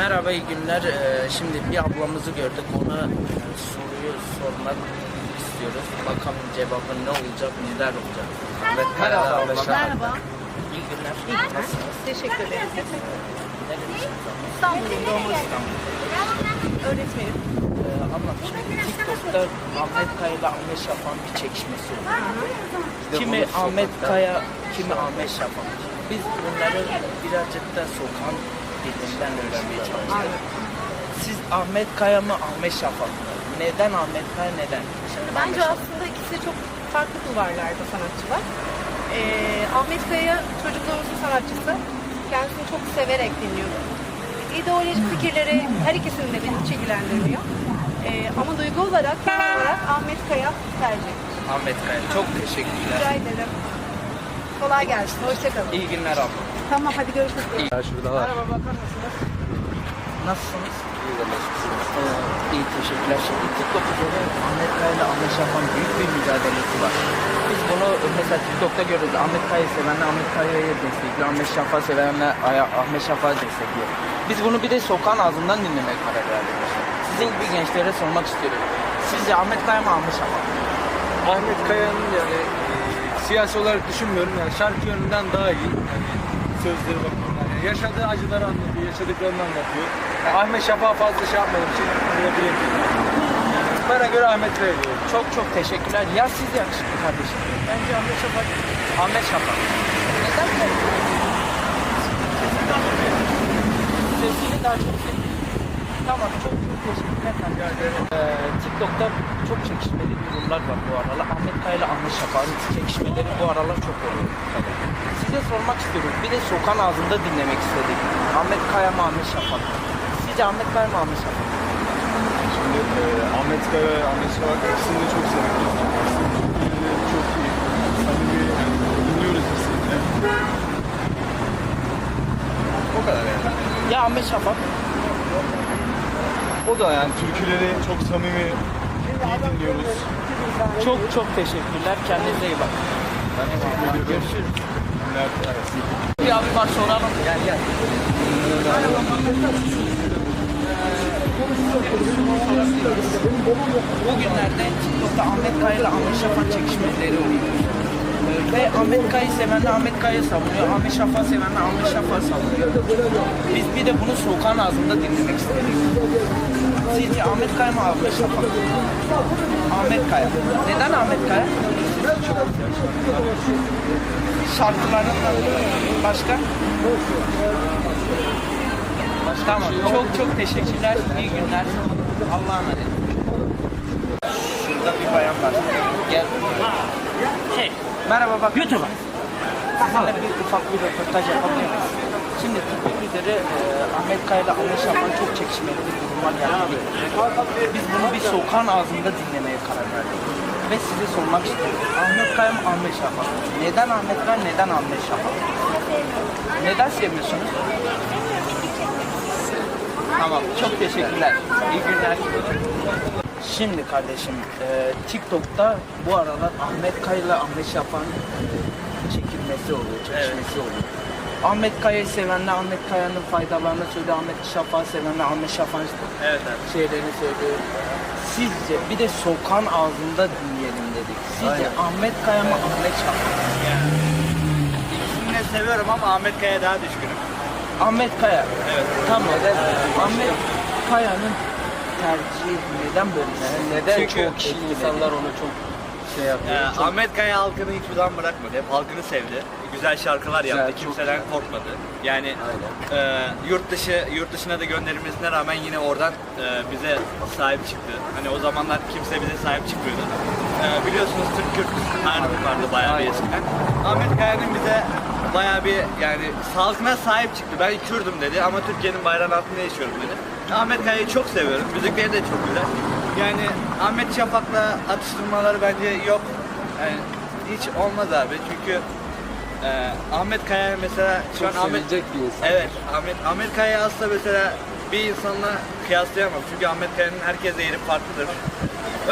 merhaba, iyi günler. Ee, şimdi bir ablamızı gördük. Ona e, soruyu sormak istiyoruz. Bakalım cevabı ne olacak, neler olacak. Evet, merhaba abla. Merhaba. İyi günler. Nasılsınız? Teşekkür ederim. İstanbul'un doğma öğretmenim. Ee, abla şimdi TikTok'ta Ahmet Kaya ile Ahmet Şafak'ın bir çekişmesi oluyor. Kimi Ahmet Kaya, kimi Ahmet Şafak. Biz bunları birazcık da sokağın dilinden öğrenmeye çalışıyoruz. Siz Ahmet Kaya mı Ahmet Şafak mı? Neden Ahmet Kaya neden? Şimdi bence aslında ikisi çok farklı kulvarlarda sanatçılar. Ee, Ahmet Kaya çocukluğumuzun sanatçısı. Kendisini çok severek dinliyorum. İdeolojik fikirleri her ikisinin de beni hiç ilgilendirmiyor. Ee, ama duygu olarak, genel olarak Ahmet Kaya tercih. Ahmet Kaya. Çok teşekkürler. Rica ederim. Kolay gelsin. Hoşçakalın. İyi günler abla. Tamam hadi görüşürüz. Ya şurada var. Merhaba bakar mısınız? Nasılsınız? İyi de nasılsınız? Ee, iyi teşekkürler. Şimdi TikTok'ta böyle Ahmet Kaya ile Ahmet Şafak'ın büyük bir mücadelesi var. Biz bunu mesela TikTok'ta görüyoruz. Ahmet Kaya'yı sevenler Ahmet Kaya'yı destekliyor. Ahmet Şafak'ı sevenler Ahmet Şafak'ı destekliyor. Biz bunu bir de sokağın ağzından dinlemeye karar verdik. Sizin gibi gençlere sormak istiyorum. Sizce Ahmet Kaya mı Ahmet Şafak? mı? Ahmet Kaya'nın yani e, siyasi olarak düşünmüyorum yani şarkı yönünden daha iyi. Yani sözleri bakımından. Yani yaşadığı acıları anlatıyor, yaşadıklarını anlatıyor. Yani Ahmet Şafak'a fazla şey yapmadığım için bunu bana göre Ahmet Kaya diyorum. Çok çok teşekkürler. Ya siz yakışıklı kardeşim. Bence Ahmet Şafak. Ahmet Şafak. Neden mi? Sesini daha çok seviyorum. Tamam çok çok teşekkürler kardeşim. Ee, TikTok'ta çok çekişmeli durumlar var bu aralar. Ahmet Kaya ile Ahmet Şafak'ın çekişmeleri bu aralar çok oluyor. Size sormak istiyorum. Bir de sokağın ağzında dinlemek istedik. Ahmet Kaya mı Ahmet Şafak? Sizce Ahmet Kaya mı Ahmet Şafak? Şimdi e, Ahmet Kaya ve Ahmet Şafak ikisini de çok seviyoruz. İkisini de çok iyi, samimi yani dinliyoruz ikisini de. O kadar yani. Ya Ahmet Şafak. O da yani türküleri çok samimi, iyi dinliyoruz. Çok çok teşekkürler. Kendinize iyi bakın. Görüşürüz. Bir abi var soralım. Gel gel. Bugünlerde TikTok'ta Ahmet Kaya ile Ahmet Şafak çekişmeleri oluyor. Ve Ahmet Kaya'yı sevenler Ahmet Kaya'yı savunuyor. Ahmet Şafak'ı sevenler Ahmet Şafak'ı savunuyor. Biz bir de bunu sokağın ağzında dinlemek istedik. Sizce Ahmet Kaya mı Ahmet Şafak? Ahmet Kaya. Neden Ahmet Kaya? Şarkılarından başka? Tamam. Çok çok teşekkürler. İyi günler. Allah'a emanet. Şurada bir bayan var. Gel. Şey. Merhaba bak. YouTube'a. Sizinle bir ufak bir röportaj yapabilir miyiz? Şimdi TikTok üzeri e, Ahmet Kaya ile Ahmet Şafak'ın çok çekişmeli bir durumlar geldi. Biz bunu bir sokağın ağzında dinlemeye karar verdik. Ve size sormak istiyorum. Ahmet Kaya mı Ahmet Şafak? Neden Ahmet Kaya, neden Ahmet Şafak? Neden sevmiyorsunuz? Tamam, çok teşekkürler. İyi günler. Şimdi kardeşim, e, TikTok'ta bu aralar Ahmet Kaya ile Ahmet Şafak'ın e, çekilmesi oluyor, çekişmesi oluyor. Ahmet Kaya'yı sevenler Ahmet Kaya'nın faydalarını söylüyor, Ahmet Şafak'ı sevenler Ahmet Şafak'ın Evet, evet. şeylerini söylüyor. Sizce bir de sokağın ağzında dinleyelim dedik. Sizce Aynen. Ahmet Kaya mı Ahmet Şafak? mı? İkisini de seviyorum ama Ahmet Kaya daha düşkünüm. Ahmet Kaya. Evet. Tamam. Ahmet Kaya'nın tercihi neden böyle? Neden Çünkü çoğu kişi insanlar onu çok şey yapıyor? Ee, çok Ahmet Kaya halkını hiçbir zaman bırakmadı. Hep halkını sevdi. Güzel şarkılar Güzel, yaptı. çok Kimseden güzel. korkmadı. Yani Aynen. e, yurt dışı yurt dışına da gönderilmesine rağmen yine oradan e, bize sahip çıktı. Hani o zamanlar kimse bize sahip çıkmıyordu. E, biliyorsunuz Türk Kürt ayrımı vardı bayağı bir eskiden. Ahmet Kaya'nın bize bayağı bir yani halkına sahip çıktı. Ben Kürdüm dedi ama Türkiye'nin bayrağının altında yaşıyorum dedi. Ahmet Kaya'yı çok seviyorum. Müzikleri de çok güzel. Yani Ahmet Şafak'la atıştırmaları bence yok. Yani hiç olmaz abi çünkü e, Ahmet Kaya mesela şu çok an Ahmet sevilecek bir insan. Evet Ahmet Ahmet Kaya aslında mesela bir insanla kıyaslayamam çünkü Ahmet Kaya'nın herkese yeri farklıdır.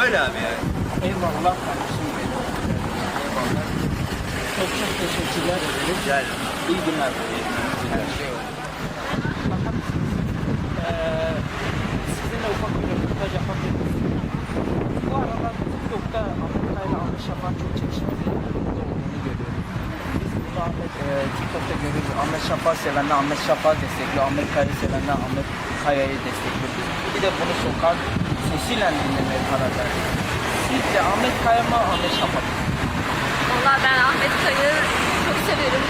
Öyle abi yani. Eyvallah kardeşim benim. Eyvallah. Çok çok teşekkürler ederim. Rica ederim. İyi günler e, sizinle ufak bir röportaj yapmak. Bu aralar TikTok'ta Amerika ile Anlaşapan çok çekişmeli görüyoruz. E, TikTok'ta görüyoruz. Ahmet Şafak sevenler Ahmet Şafak destekliyor. Amerika'yı sevenler Ahmet Kaya'yı destekliyor. Bir de bunu sokak sesiyle dinlemeye karar verdik. Sizce Ahmet Kaya mı Ahmet Şafak mı? Valla ben Ahmet Kaya'yı çok severim.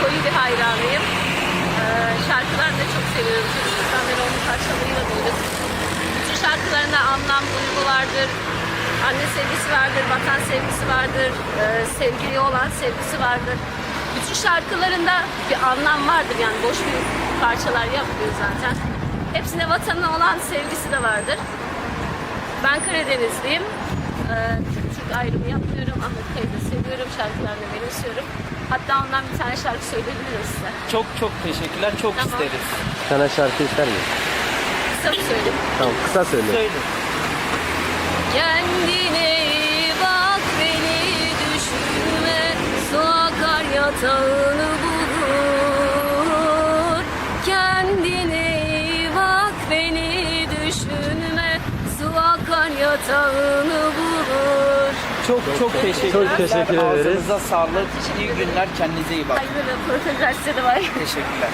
Koyu bir hayranıyım. Ee, şarkı parçalarıyla büyüdüm. Bütün şarkılarında anlam, duygu vardır. Anne sevgisi vardır, vatan sevgisi vardır, e, sevgili olan sevgisi vardır. Bütün şarkılarında bir anlam vardır yani boş bir parçalar yapmıyor zaten. Hepsine vatanına olan sevgisi de vardır. Ben Karadenizliyim. Ee, Türk ayrımı yapmıyorum. Ahmet Kaya'yı da seviyorum. Şarkılarını benimsiyorum. Hatta ondan bir tane şarkı söyleyebilirim size. Çok çok teşekkürler. Çok Tamam. isteriz. Sana şarkı ister miyim? Kısa mı söyleyeyim? Tamam kısa söyle. Söyle. Kendine iyi bak beni düşünme Su akar yatağını bulur Kendine iyi bak beni düşünme Su akar yatağını bulur Çok çok teşekkürler. Çok teşekkür ederiz. Ağzınıza sağlık. İyi günler. Kendinize iyi bakın. Hayırlı röportaj açsa da var. Teşekkürler.